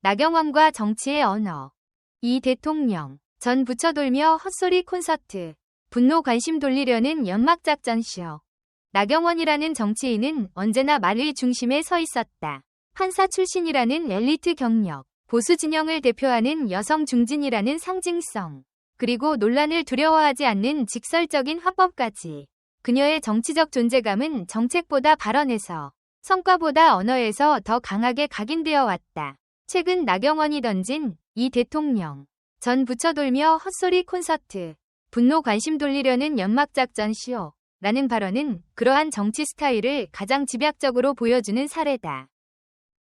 나경원과 정치의 언어. 이 대통령, 전 부처 돌며 헛소리 콘서트. 분노 관심 돌리려는 연막작전쇼. 나경원이라는 정치인은 언제나 말의 중심에 서 있었다. 판사 출신이라는 엘리트 경력, 보수 진영을 대표하는 여성 중진이라는 상징성, 그리고 논란을 두려워하지 않는 직설적인 화법까지. 그녀의 정치적 존재감은 정책보다 발언에서, 성과보다 언어에서 더 강하게 각인되어 왔다. 최근 나경원이 던진 이 대통령, 전 부처 돌며 헛소리 콘서트, 분노 관심 돌리려는 연막작전 쇼, 라는 발언은 그러한 정치 스타일을 가장 집약적으로 보여주는 사례다.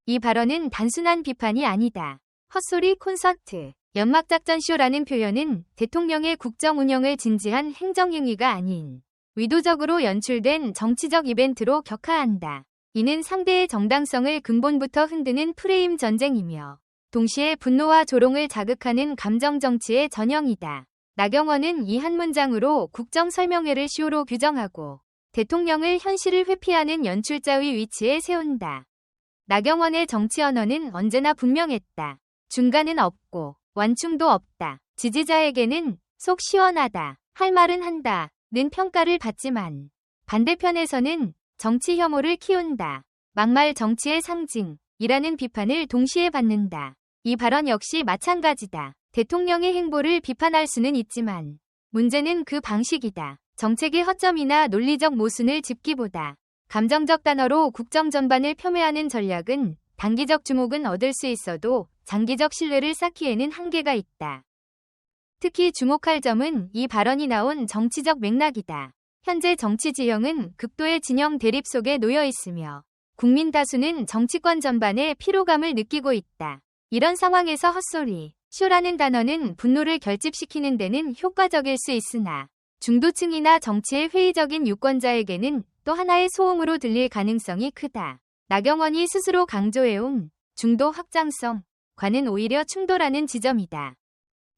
이 발언은 단순한 비판이 아니다. 헛소리 콘서트, 연막작전 쇼라는 표현은 대통령의 국정 운영을 진지한 행정행위가 아닌 의도적으로 연출된 정치적 이벤트로 격하한다. 이는 상대의 정당성을 근본부터 흔드는 프레임 전쟁이며 동시에 분노와 조롱을 자극하는 감정 정치의 전형이다. 나경원은 이 한 문장으로 국정 설명회를 쇼로 규정하고 대통령을 현실을 회피하는 연출자의 위치에 세운다. 나경원의 정치 언어는 언제나 분명했다. 중간은 없고 완충도 없다. 지지자에게는 속 시원하다. 할 말은 한다. 는 평가를 받지만 반대편에서는 정치 혐오를 키운다. 막말 정치의 상징이라는 비판을 동시에 받는다. 이 발언 역시 마찬가지다. 대통령의 행보를 비판할 수는 있지만 문제는 그 방식이다. 정책의 허점이나 논리적 모순을 짚기보다 감정적 단어로 국정 전반을 폄훼하는 전략은 단기적 주목은 얻을 수 있어도 장기적 신뢰를 쌓기에는 한계가 있다. 특히 주목할 점은 이 발언이 나온 정치적 맥락이다. 현재 정치 지형은 극도의 진영 대립 속에 놓여 있으며 국민 다수는 정치권 전반에 피로감을 느끼고 있다. 이런 상황에서 헛소리, 쇼라는 단어는 분노를 결집시키는 데는 효과적일 수 있으나 중도층이나 정치의 회의적인 유권자에게는 또 하나의 소음으로 들릴 가능성이 크다. 나경원이 스스로 강조해온 중도 확장성 과는 오히려 충돌하는 지점이다.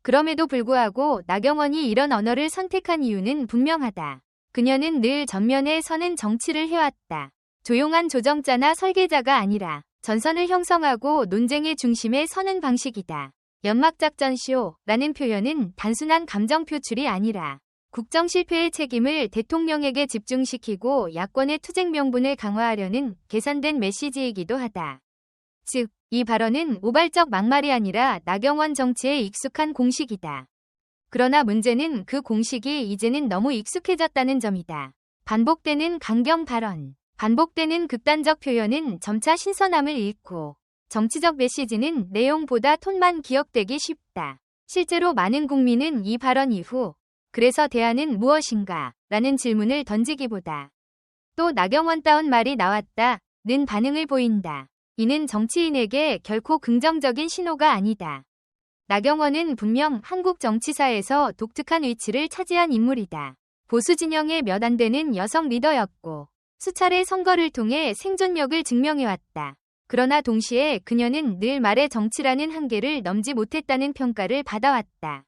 그럼에도 불구하고 나경원이 이런 언어를 선택한 이유는 분명하다. 그녀는 늘 전면에 서는 정치를 해왔다. 조용한 조정자나 설계자가 아니라 전선을 형성하고 논쟁의 중심에 서는 방식이다. 연막작전쇼라는 표현은 단순한 감정 표출이 아니라 국정 실패의 책임을 대통령에게 집중시키고 야권의 투쟁 명분을 강화하려는 계산된 메시지이기도 하다. 즉, 이 발언은 우발적 막말이 아니라 나경원 정치에 익숙한 공식이다. 그러나 문제는 그 공식이 이제는 너무 익숙해졌다는 점이다. 반복되는 강경 발언, 반복되는 극단적 표현은 점차 신선함을 잃고 정치적 메시지는 내용보다 톤만 기억되기 쉽다. 실제로 많은 국민은 이 발언 이후 그래서 대안은 무엇인가? 라는 질문을 던지기보다 또 나경원다운 말이 나왔다. 는 반응을 보인다. 이는 정치인에게 결코 긍정적인 신호가 아니다. 나경원은 분명 한국 정치사에서 독특한 위치를 차지한 인물이다. 보수 진영의 몇 안 되는 여성 리더였고 수차례 선거를 통해 생존력을 증명해왔다. 그러나 동시에 그녀는 늘 말의 정치라는 한계를 넘지 못했다는 평가를 받아왔다.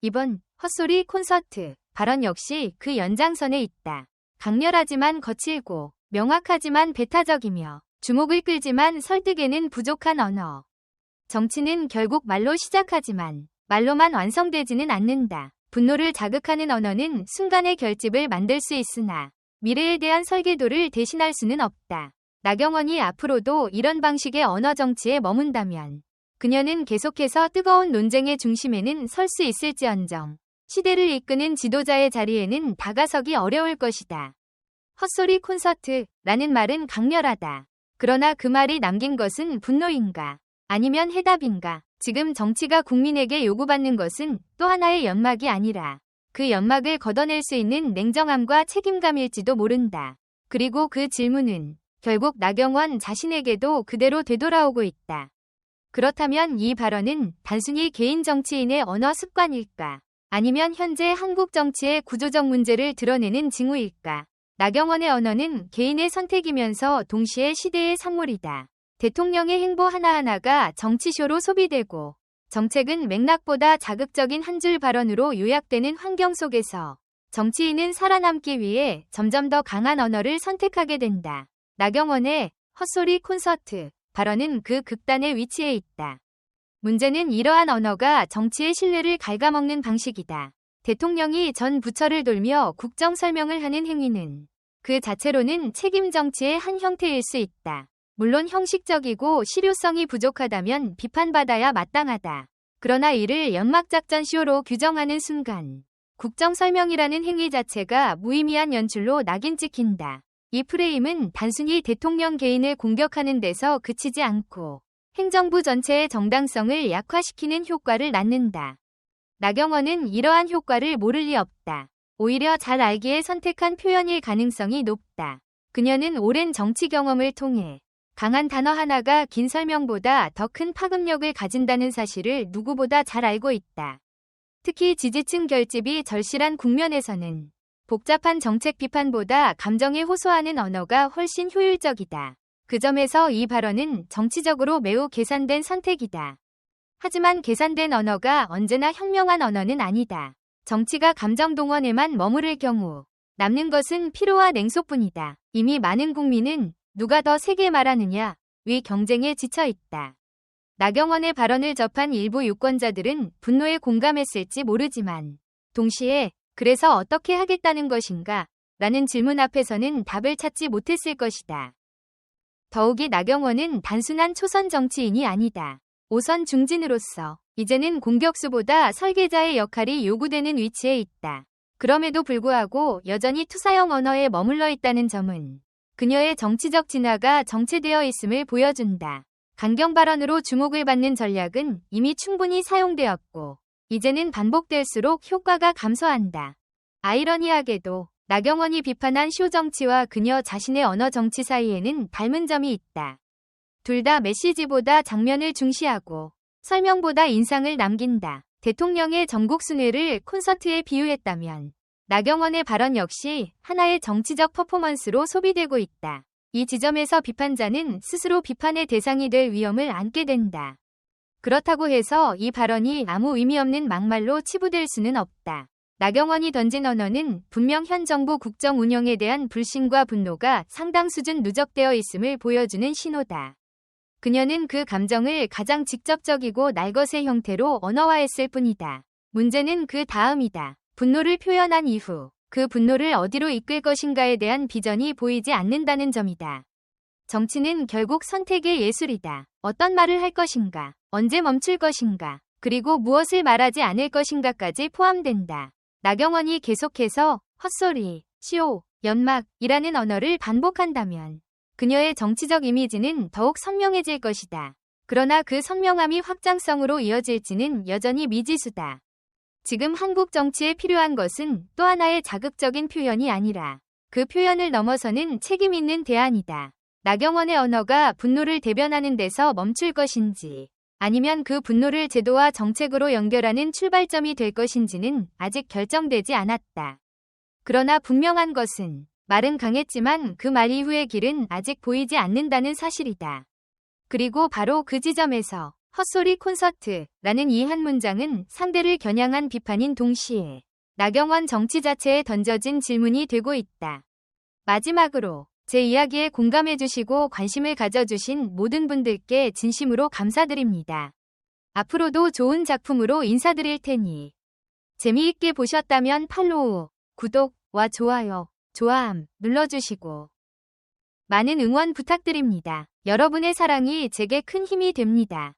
이번 헛소리 콘서트 발언 역시 그 연장선에 있다. 강렬하지만 거칠고 명확하지만 배타적이며 주목을 끌지만 설득에는 부족한 언어. 정치는 결국 말로 시작하지만 말로만 완성되지는 않는다. 분노를 자극하는 언어는 순간의 결집을 만들 수 있으나 미래에 대한 설계도를 대신할 수는 없다. 나경원이 앞으로도 이런 방식의 언어 정치에 머문다면 그녀는 계속해서 뜨거운 논쟁의 중심에는 설 수 있을지언정 시대를 이끄는 지도자의 자리에는 다가서기 어려울 것이다. 헛소리 콘서트라는 말은 강렬하다. 그러나 그 말이 남긴 것은 분노인가? 아니면 해답인가? 지금 정치가 국민에게 요구받는 것은 또 하나의 연막이 아니라 그 연막을 걷어낼 수 있는 냉정함과 책임감일지도 모른다. 그리고 그 질문은 결국 나경원 자신에게도 그대로 되돌아오고 있다. 그렇다면 이 발언은 단순히 개인 정치인의 언어 습관일까? 아니면 현재 한국 정치의 구조적 문제를 드러내는 징후일까? 나경원의 언어는 개인의 선택이면서 동시에 시대의 산물이다. 대통령의 행보 하나하나가 정치쇼로 소비되고 정책은 맥락보다 자극적인 한 줄 발언으로 요약되는 환경 속에서 정치인은 살아남기 위해 점점 더 강한 언어를 선택하게 된다. 나경원의 헛소리 콘서트 발언은 그 극단의 위치에 있다. 문제는 이러한 언어가 정치의 신뢰를 갉아먹는 방식이다. 대통령이 전 부처를 돌며 국정 설명을 하는 행위는 그 자체로는 책임 정치의 한 형태일 수 있다. 물론 형식적이고 실효성이 부족하다면 비판받아야 마땅하다. 그러나 이를 연막작전 쇼로 규정하는 순간 국정 설명이라는 행위 자체가 무의미한 연출로 낙인 찍힌다. 이 프레임은 단순히 대통령 개인을 공격하는 데서 그치지 않고 행정부 전체의 정당성을 약화시키는 효과를 낳는다. 나경원은 이러한 효과를 모를 리 없다. 오히려 잘 알기에 선택한 표현일 가능성이 높다. 그녀는 오랜 정치 경험을 통해 강한 단어 하나가 긴 설명보다 더 큰 파급력을 가진다는 사실을 누구보다 잘 알고 있다. 특히 지지층 결집이 절실한 국면에서는 복잡한 정책 비판보다 감정에 호소하는 언어가 훨씬 효율적이다. 그 점에서 이 발언은 정치적으로 매우 계산된 선택이다. 하지만 계산된 언어가 언제나 현명한 언어는 아니다. 정치가 감정 동원에만 머무를 경우 남는 것은 피로와 냉소뿐이다. 이미 많은 국민은 누가 더 세게 말하느냐 위 경쟁에 지쳐 있다. 나경원의 발언을 접한 일부 유권자들은 분노에 공감했을지 모르지만 동시에 그래서 어떻게 하겠다는 것인가 라는 질문 앞에서는 답을 찾지 못했을 것이다. 더욱이 나경원은 단순한 초선 정치인이 아니다. 오선 중진으로서 이제는 공격수보다 설계자의 역할이 요구되는 위치에 있다. 그럼에도 불구하고 여전히 투사형 언어에 머물러 있다는 점은 그녀의 정치적 진화가 정체되어 있음을 보여준다. 강경 발언으로 주목을 받는 전략은 이미 충분히 사용되었고 이제는 반복될수록 효과가 감소한다. 아이러니하게도 나경원이 비판한 쇼 정치와 그녀 자신의 언어 정치 사이에는 닮은 점이 있다. 둘 다 메시지보다 장면을 중시하고 설명보다 인상을 남긴다. 대통령의 전국 순회를 콘서트에 비유했다면 나경원의 발언 역시 하나의 정치적 퍼포먼스로 소비되고 있다. 이 지점에서 비판자는 스스로 비판의 대상이 될 위험을 안게 된다. 그렇다고 해서 이 발언이 아무 의미 없는 막말로 치부될 수는 없다. 나경원이 던진 언어는 분명 현 정부 국정 운영에 대한 불신과 분노가 상당 수준 누적되어 있음을 보여주는 신호다. 그녀는 그 감정을 가장 직접적이고 날것의 형태로 언어화했을 뿐이다. 문제는 그 다음이다. 분노를 표현한 이후 그 분노를 어디로 이끌 것인가에 대한 비전이 보이지 않는다는 점이다. 정치는 결국 선택의 예술이다. 어떤 말을 할 것인가, 언제 멈출 것인가, 그리고 무엇을 말하지 않을 것인가까지 포함된다. 나경원이 계속해서 헛소리, 시오, 연막이라는 언어를 반복한다면 그녀의 정치적 이미지는 더욱 선명해질 것이다. 그러나 그 선명함이 확장성으로 이어질지는 여전히 미지수다. 지금 한국 정치에 필요한 것은 또 하나의 자극적인 표현이 아니라 그 표현을 넘어서는 책임 있는 대안이다. 나경원의 언어가 분노를 대변하는 데서 멈출 것인지 아니면 그 분노를 제도와 정책으로 연결하는 출발점이 될 것인지는 아직 결정되지 않았다. 그러나 분명한 것은 말은 강했지만 그 말 이후의 길은 아직 보이지 않는다는 사실이다. 그리고 바로 그 지점에서 헛소리 콘서트라는 이 한 문장은 상대를 겨냥한 비판인 동시에 나경원 정치 자체에 던져진 질문이 되고 있다. 마지막으로 제 이야기에 공감해주시고 관심을 가져주신 모든 분들께 진심으로 감사드립니다. 앞으로도 좋은 작품으로 인사드릴 테니 재미있게 보셨다면 팔로우, 구독과 좋아요, 좋아함 눌러주시고 많은 응원 부탁드립니다. 여러분의 사랑이 제게 큰 힘이 됩니다.